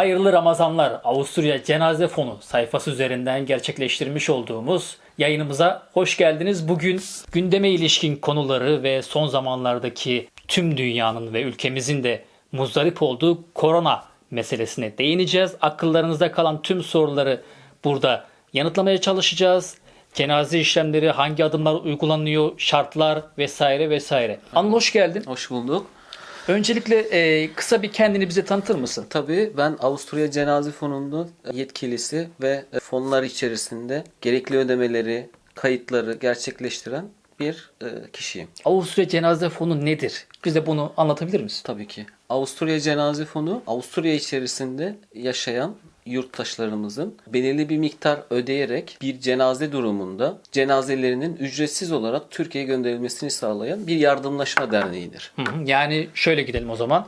Hayırlı Ramazanlar Avusturya Cenaze Fonu sayfası üzerinden gerçekleştirmiş olduğumuz yayınımıza hoş geldiniz. Bugün gündeme ilişkin konuları ve son zamanlardaki tüm dünyanın ve ülkemizin de muzdarip olduğu korona meselesine değineceğiz. Akıllarınızda kalan tüm soruları burada yanıtlamaya çalışacağız. Cenaze işlemleri, hangi adımlar uygulanıyor, şartlar vesaire vesaire. Anıl hoş geldin. Hoş bulduk. Öncelikle e, kısa bir kendini bize tanıtır mısın? Tabii ben Avusturya Cenaze Fonu'nun yetkilisi ve fonlar içerisinde gerekli ödemeleri, kayıtları gerçekleştiren bir e, kişiyim. Avusturya Cenaze Fonu nedir? Bize bunu anlatabilir misin? Tabii ki. Avusturya Cenaze Fonu, Avusturya içerisinde yaşayan yurttaşlarımızın belirli bir miktar ödeyerek bir cenaze durumunda cenazelerinin ücretsiz olarak Türkiye'ye gönderilmesini sağlayan bir yardımlaşma derneğidir. Hı hı. Yani şöyle gidelim o zaman.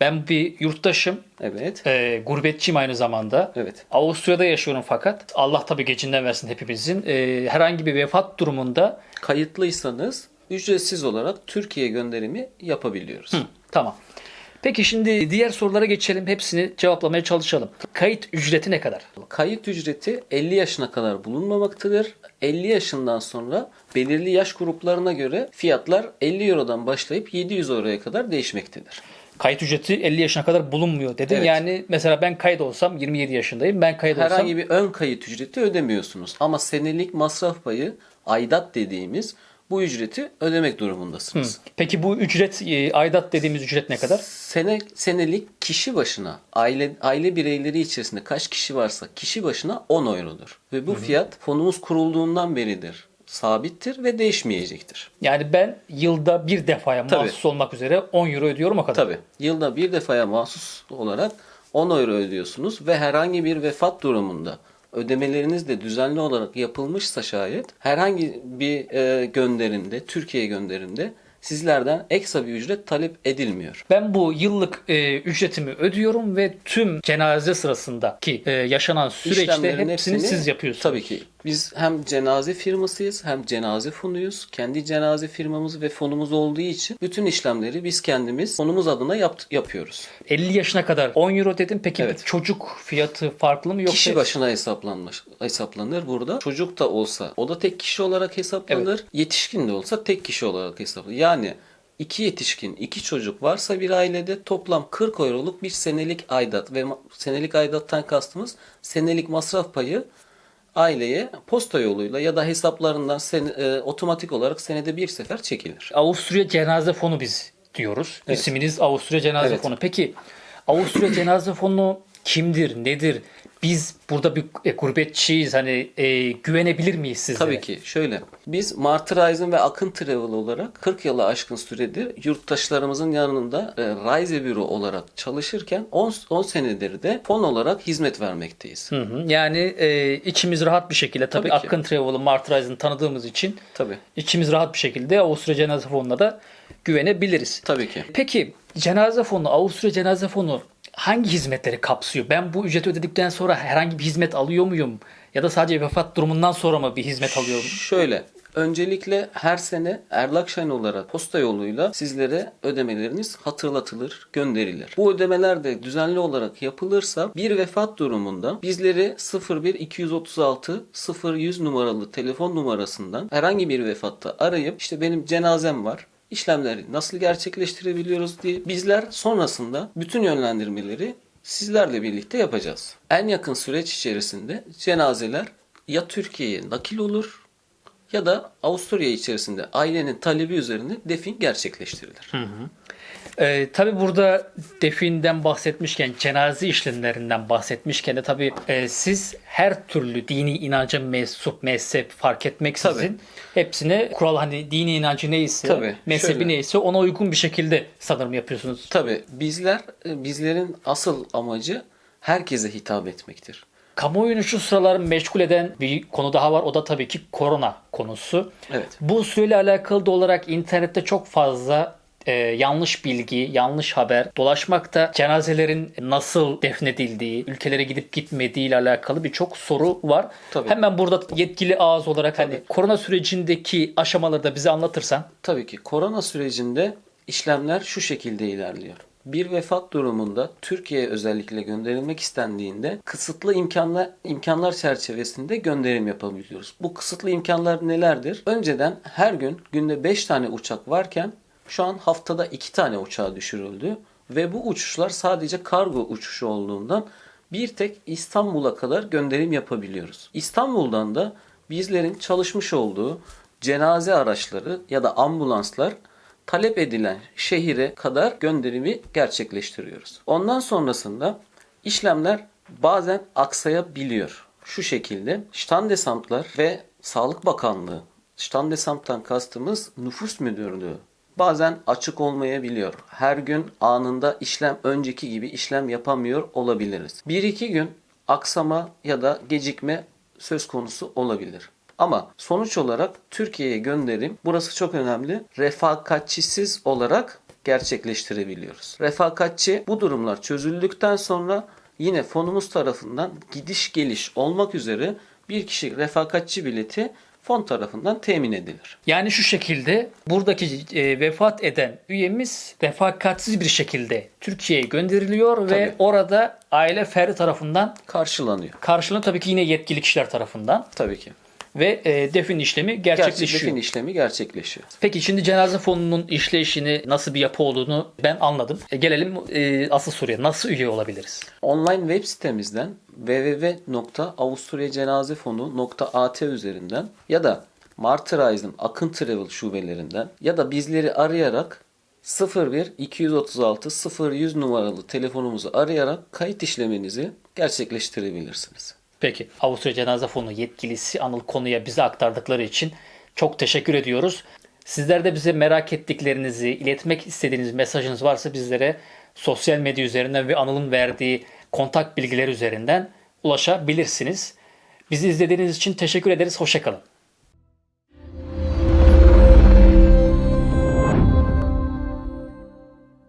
Ben bir yurttaşım, Evet. e, gurbetçiyim aynı zamanda. Evet. Avusturya'da yaşıyorum fakat Allah tabii gecinden versin hepimizin. E, herhangi bir vefat durumunda Kayıtlıysanız ücretsiz olarak Türkiye gönderimi yapabiliyoruz. Hı, tamam. Peki şimdi diğer sorulara geçelim. Hepsini cevaplamaya çalışalım. Kayıt ücreti ne kadar? Kayıt ücreti 50 yaşına kadar bulunmamaktadır. 50 yaşından sonra belirli yaş gruplarına göre fiyatlar 50 Euro'dan başlayıp 700 Euro'ya kadar değişmektedir. Kayıt ücreti 50 yaşına kadar bulunmuyor dedin. Evet. Yani mesela ben kayıt olsam 27 yaşındayım. Ben kayıt olsam Herhangi bir ön kayıt ücreti ödemiyorsunuz. Ama senelik masraf payı aidat dediğimiz bu ücreti ödemek durumundasınız. Peki bu ücret e, aidat dediğimiz ücret ne kadar? Sene, senelik kişi başına aile aile bireyleri içerisinde kaç kişi varsa kişi başına 10 eurodur. Ve bu fiyat fonumuz kurulduğundan beridir. Sabittir ve değişmeyecektir. Yani ben yılda bir defaya Tabii. mahsus olmak üzere 10 euro ödüyorum o kadar. Tabii. Yılda bir defaya mahsus olarak 10 euro ödüyorsunuz ve herhangi bir vefat durumunda ödemeleriniz de düzenli olarak yapılmışsa şayet herhangi bir e, gönderimde, Türkiye gönderimde sizlerden ekstra bir ücret talep edilmiyor. Ben bu yıllık e, ücretimi ödüyorum ve tüm cenaze sırasındaki e, yaşanan süreçte İşlemlerin hepsini, siz yapıyorsunuz. Tabii ki. Biz hem cenaze firmasıyız hem cenaze fonuyuz. Kendi cenaze firmamız ve fonumuz olduğu için bütün işlemleri biz kendimiz fonumuz adına yapt- yapıyoruz. 50 yaşına kadar 10 euro dedim. Peki Evet. çocuk fiyatı farklı mı yoksa Kişi başına hesaplanmış hesaplanır burada. Çocuk da olsa o da tek kişi olarak hesaplanır. Yetişkin de olsa tek kişi olarak hesaplanır. Yani iki yetişkin, iki çocuk varsa bir ailede toplam 40 euroluk bir senelik aidat ve ma- senelik aidattan kastımız senelik masraf payı aileye posta yoluyla ya da hesaplarından sen, e, otomatik olarak senede bir sefer çekilir. Avusturya Cenaze Fonu biz diyoruz. Evet. İsminiz Avusturya Cenaze Evet. Fonu. Peki Avusturya Cenaze Fonu kimdir, nedir? Biz burada bir e, gurbetçiyiz. Hani e, güvenebilir miyiz sizlere? Tabii ki. Şöyle. Biz Martyrizm ve Akın Travel olarak 40 yılı aşkın süredir yurttaşlarımızın yanında e, Rise Büro olarak çalışırken 10, 10 senedir de fon olarak hizmet vermekteyiz. Hı hı. Yani e, içimiz rahat bir şekilde tabii, Tabii ki. Akın Travel'ı, Martyrizing tanıdığımız için Tabii. içimiz rahat bir şekilde Avusturya Cenaze Fonu'na da güvenebiliriz. Tabii ki. Peki cenaze fonu, Avusturya cenaze fonu hangi hizmetleri kapsıyor? Ben bu ücreti ödedikten sonra herhangi bir hizmet alıyor muyum? Ya da sadece vefat durumundan sonra mı bir hizmet alıyorum? Şöyle. Öncelikle her sene Erlak Şen olarak posta yoluyla sizlere ödemeleriniz hatırlatılır, gönderilir. Bu ödemeler de düzenli olarak yapılırsa bir vefat durumunda bizleri 01 236 0100 numaralı telefon numarasından herhangi bir vefatta arayıp işte benim cenazem var. İşlemleri nasıl gerçekleştirebiliyoruz diye bizler sonrasında bütün yönlendirmeleri sizlerle birlikte yapacağız. En yakın süreç içerisinde cenazeler ya Türkiye'ye nakil olur ya da Avusturya içerisinde ailenin talebi üzerine defin gerçekleştirilir. Ee, tabii burada definden bahsetmişken, cenaze işlemlerinden bahsetmişken de tabii e, siz her türlü dini inanca mensup, mezhep fark etmeksizin Tabii. hepsine kural hani dini inancı neyse, Tabii, mezhebi şöyle. neyse ona uygun bir şekilde sanırım yapıyorsunuz. Tabi bizler bizlerin asıl amacı herkese hitap etmektir. Kamuoyunu şu sıralar meşgul eden bir konu daha var. O da tabii ki korona konusu. Evet. Bu süreyle alakalı da olarak internette çok fazla e, yanlış bilgi, yanlış haber dolaşmakta. Cenazelerin nasıl defnedildiği, ülkelere gidip gitmediği ile alakalı birçok soru var. Tabii. Hemen burada yetkili ağız olarak hani Tabii. korona sürecindeki aşamaları da bize anlatırsan. Tabii ki korona sürecinde işlemler şu şekilde ilerliyor. bir vefat durumunda Türkiye'ye özellikle gönderilmek istendiğinde kısıtlı imkanlar imkanlar çerçevesinde gönderim yapabiliyoruz. Bu kısıtlı imkanlar nelerdir? Önceden her gün günde 5 tane uçak varken şu an haftada 2 tane uçağa düşürüldü ve bu uçuşlar sadece kargo uçuşu olduğundan bir tek İstanbul'a kadar gönderim yapabiliyoruz. İstanbul'dan da bizlerin çalışmış olduğu cenaze araçları ya da ambulanslar talep edilen şehire kadar gönderimi gerçekleştiriyoruz. Ondan sonrasında işlemler bazen aksayabiliyor. Şu şekilde Standesamtlar ve Sağlık Bakanlığı, Standesamt'tan kastımız nüfus müdürlüğü bazen açık olmayabiliyor. Her gün anında işlem önceki gibi işlem yapamıyor olabiliriz. Bir iki gün aksama ya da gecikme söz konusu olabilir. Ama sonuç olarak Türkiye'ye gönderim burası çok önemli. Refakatçisiz olarak gerçekleştirebiliyoruz. Refakatçi bu durumlar çözüldükten sonra yine fonumuz tarafından gidiş geliş olmak üzere bir kişi refakatçi bileti fon tarafından temin edilir. Yani şu şekilde buradaki e, vefat eden üyemiz refakatsiz bir şekilde Türkiye'ye gönderiliyor ve Tabii. orada aile ferdi tarafından Karşılanıyor. karşılığında tabii ki yine yetkili kişiler tarafından Tabii ki. Ve e, defin işlemi Gerçek gerçekleşiyor. defin işlemi gerçekleşiyor. Peki şimdi cenaze fonunun işleyişini nasıl bir yapı olduğunu ben anladım. E, gelelim e, asıl soruya. Nasıl üye olabiliriz? Online web sitemizden www.avusturyacenazefonu.at üzerinden ya da Martyrizm Akın Travel şubelerinden ya da bizleri arayarak 01 236 0100 numaralı telefonumuzu arayarak kayıt işleminizi gerçekleştirebilirsiniz. Peki Avusturya Cenaze Fonu yetkilisi Anıl Konu'ya bize aktardıkları için çok teşekkür ediyoruz. Sizler de bize merak ettiklerinizi, iletmek istediğiniz mesajınız varsa bizlere sosyal medya üzerinden ve Anıl'ın verdiği kontak bilgileri üzerinden ulaşabilirsiniz. Bizi izlediğiniz için teşekkür ederiz. Hoşçakalın.